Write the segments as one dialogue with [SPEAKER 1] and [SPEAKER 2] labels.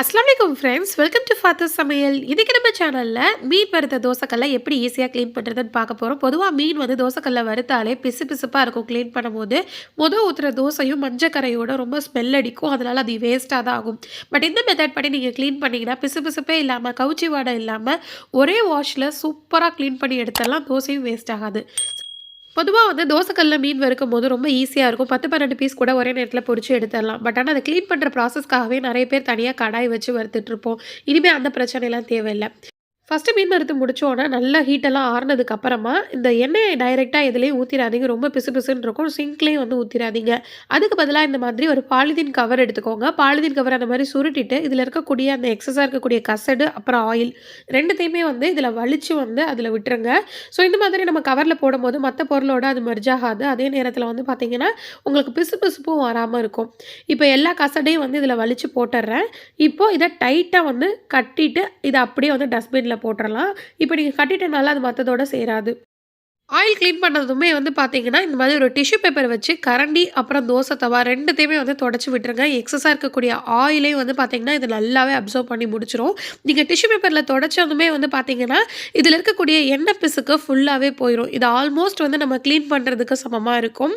[SPEAKER 1] அஸ்லாம் வலைக்கம் friends welcome to ஃபாத்தர் சமையல் இதுக்கு நம்ம சேனலில் மீன் வறுத்த தோசைக்கல்லை எப்படி ஈஸியாக க்ளீன் பண்ணுறதுன்னு பார்க்க போகிறோம் பொதுவாக மீன் வந்து தோசைக்கல்லை வறுத்தாலே பிசு பிசுப்பாக இருக்கும். க்ளீன் பண்ணும்போது மொதல் ஊற்றுற தோசையும் மஞ்சக்கரையோட ரொம்ப ஸ்மெல் அடிக்கும். அதனால் அது வேஸ்ட்டாக தான் ஆகும். பட் இந்த மெத்தட் படி நீங்கள் க்ளீன் பண்ணிங்கன்னா பிசு பிசுப்பே இல்லாமல் கவுச்சி வாடை இல்லாமல் ஒரே வாஷில் சூப்பராக க்ளீன் பண்ணி எடுத்துடலாம் தோசையும் வேஸ்ட் ஆகாது. பொதுவாக வந்து தோசைக்கல்லில் மீன் வறுக்கும் போது ரொம்ப ஈஸியாக இருக்கும். பத்து பன்னெண்டு பீஸ் கூட ஒரே நேரத்தில் பொறிச்சு எடுத்துடலாம். பட் ஆனால் அதை க்ளீன் பண்ணுற ப்ராசஸ்க்காகவே நிறைய பேர் தனியாக கடாய் வச்சு வறுத்துட்ருப்போம் இனிமேல் அந்த பிரச்சனைலாம் தேவையில்லை. ஃபஸ்ட்டு மீன் வறுத்து முடிச்சோன்னே நல்லா ஹீட்டெல்லாம் ஆறுனதுக்கு அப்புறமா இந்த எண்ணெயை டைரெக்டாக எதுலேயும் ஊற்றிடாதீங்க ரொம்ப பிசு பிசுன்னு இருக்கும். சிங்க்லேயும் வந்து ஊற்றிடாதீங்க அதுக்கு பதிலாக இந்த மாதிரி ஒரு பாலிதீன் கவர் எடுத்துக்கோங்க. பாலிதீன் கவர் அந்த மாதிரி சுருட்டிட்டு இதில் இருக்கக்கூடிய அந்த எக்ஸஸாக இருக்கக்கூடிய கசடு அப்புறம் ஆயில் ரெண்டுத்தையுமே வந்து இதில் வலிச்சு வந்து அதில் விட்டுருங்க. ஸோ இந்த மாதிரி நம்ம கவரில் போடும்போது மற்ற பொருளோட அது மர்ஜாகாது அதே நேரத்தில் வந்து பார்த்திங்கன்னா உங்களுக்கு பிசு பிசுப்பும் வராமல் இருக்கும். இப்போ எல்லா கசடையும் வந்து இதில் வலிச்சு போட்டுடுறேன் இப்போது இதை டைட்டாக வந்து கட்டிட்டு இதை அப்படியே வந்து டஸ்ட்பினில் போட்டுடலாம் இப்போ நீங்கள் கட்டிட்டனால அது மற்றதோட சேராது. ஆயில் க்ளீன் பண்ணதுமே வந்து பார்த்தீங்கன்னா இந்த மாதிரி ஒரு டிஷ்யூ பேப்பர் வச்சு கரண்டி அப்புறம் தோசை தவா ரெண்டுத்தையுமே வந்து தொடச்சி விட்டுருங்க. எக்ஸஸாக இருக்கக்கூடிய ஆயிலையும் வந்து பார்த்தீங்கன்னா இது நல்லாவே அப்சர்வ் பண்ணி முடிச்சிடும் நீங்கள் டிஷ்யூ பேப்பரில் தொடச்சதுமே வந்து பார்த்தீங்கன்னா இதில் இருக்கக்கூடிய எண்ணெய் பிசுக்கு ஃபுல்லாகவே போயிடும் இது ஆல்மோஸ்ட் வந்து நம்ம க்ளீன் பண்ணுறதுக்கு சமமாக இருக்கும்.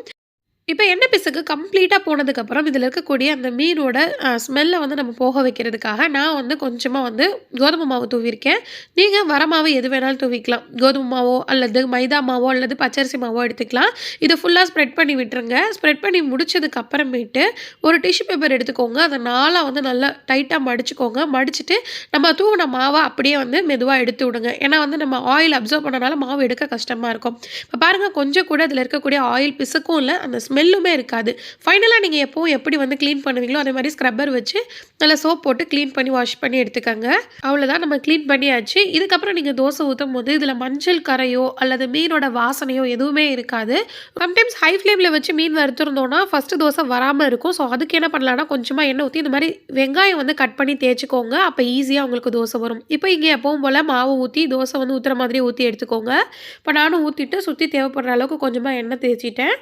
[SPEAKER 1] இப்போ எண்ணெய் பிசுக்கு கம்ப்ளீட்டாக போனதுக்கப்புறம் இதில் இருக்கக்கூடிய அந்த மீனோட ஸ்மெல்லை வந்து நம்ம போக வைக்கிறதுக்காக நான் வந்து கொஞ்சமாக வந்து கோதுமை மாவு தூவிருக்கேன் நீங்கள் வர மாவு எது வேணாலும் தூவிக்கலாம். கோதுமை மாவோ அல்லது மைதா மாவோ அல்லது பச்சரிசி மாவோ எடுத்துக்கலாம். இதை ஃபுல்லாக ஸ்ப்ரெட் பண்ணி விட்டுருங்க. ஸ்ப்ரெட் பண்ணி முடிச்சதுக்கு அப்புறமேட்டு ஒரு டிஷ்யூ பேப்பர் எடுத்துக்கோங்க. அதை நாளாக வந்து நல்லா டைட்டாக மடிச்சுக்கோங்க. மடிச்சுட்டு நம்ம தூவின மாவை அப்படியே வந்து மெதுவாக எடுத்து விடுங்க. ஏன்னா வந்து நம்ம ஆயில் அப்சர்வ் பண்ணனால மாவு எடுக்க கஷ்டமாக இருக்கும். இப்போ பாருங்கள் கொஞ்சம் கூட அதில் இருக்கக்கூடிய ஆயில் பிசுக்கும் இல்லை அந்த ஸ்மெல் ஸ்மெல்லுமே இருக்காது. ஃபைனலாக நீங்கள் எப்போவும் எப்படி வந்து க்ளீன் பண்ணுவீங்களோ அதே மாதிரி ஸ்க்ரப்பர் வச்சு நல்லா சோப் போட்டு க்ளீன் பண்ணி வாஷ் பண்ணி எடுத்துக்கோங்க. அவ்வளோதான் நம்ம க்ளீன் பண்ணியாச்சு. இதுக்கப்புறம் நீங்கள் தோசை ஊற்றும் போது இதில் மஞ்சள் கரையோ அல்லது மீனோட வாசனையோ எதுவுமே இருக்காது. சம்டைம்ஸ் ஹை ஃப்ளேமில் வச்சு மீன் வறுத்துருந்தோன்னா ஃபஸ்ட்டு தோசை வராமல் இருக்கும். ஸோ அதுக்கு என்ன பண்ணலான்னா கொஞ்சமாக எண்ணெய் ஊற்றி இந்த மாதிரி வெங்காயம் வந்து கட் பண்ணி தேய்ச்சிக்கோங்க. அப்போ ஈஸியாக உங்களுக்கு தோசை வரும். இப்போ இங்கே எப்பவும் போல் மாவு ஊற்றி தோசை வந்து ஊற்றுற மாதிரி ஊற்றி எடுத்துக்கோங்க. இப்போ நானும் ஊற்றிட்டு சுற்றி தேவைப்படுற அளவுக்கு கொஞ்சமாக எண்ணெய் தேய்ச்சிட்டேன்.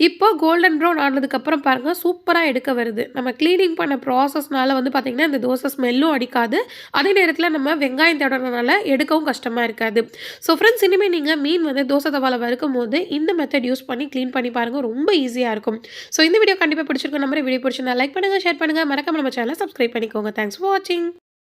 [SPEAKER 1] இப்போ கோல்டன் ப்ரௌன் ஆனதுக்கப்புறம் பாருங்கள் சூப்பராக எடுக்க வருது. நம்ம க்ளீனிங் பண்ண ப்ராசஸ்னால் வந்து பார்த்திங்கன்னா இந்த தோசை ஸ்மெல்லும் அடிக்காது. அதே நேரத்தில் நம்ம வெங்காயம் தேடுறதுனால எடுக்கவும் கஷ்டமாக இருக்காது. ஸோ ஃப்ரெண்ட்ஸ் இனிமேல் நீங்கள் மீன் வந்து தோசை தவாவில் வறுக்கும் போது இந்த மெத்தட் யூஸ் பண்ணி க்ளீன் பண்ணி பாருங்கள் ரொம்ப ஈஸியாக இருக்கும். ஸோ இந்த வீடியோ கண்டிப்பாக பிடிச்சிருக்க நம்பர் வீடியோ பிடிச்சிருந்தா லைக் பண்ணுங்கள் ஷேர் பண்ணுங்கள் மறக்காம நம்ம சேனலை சப்ஸ்கிரைப் பண்ணிக்கோங்க. தேங்க்ஸ் ஃபார் வாட்சிங்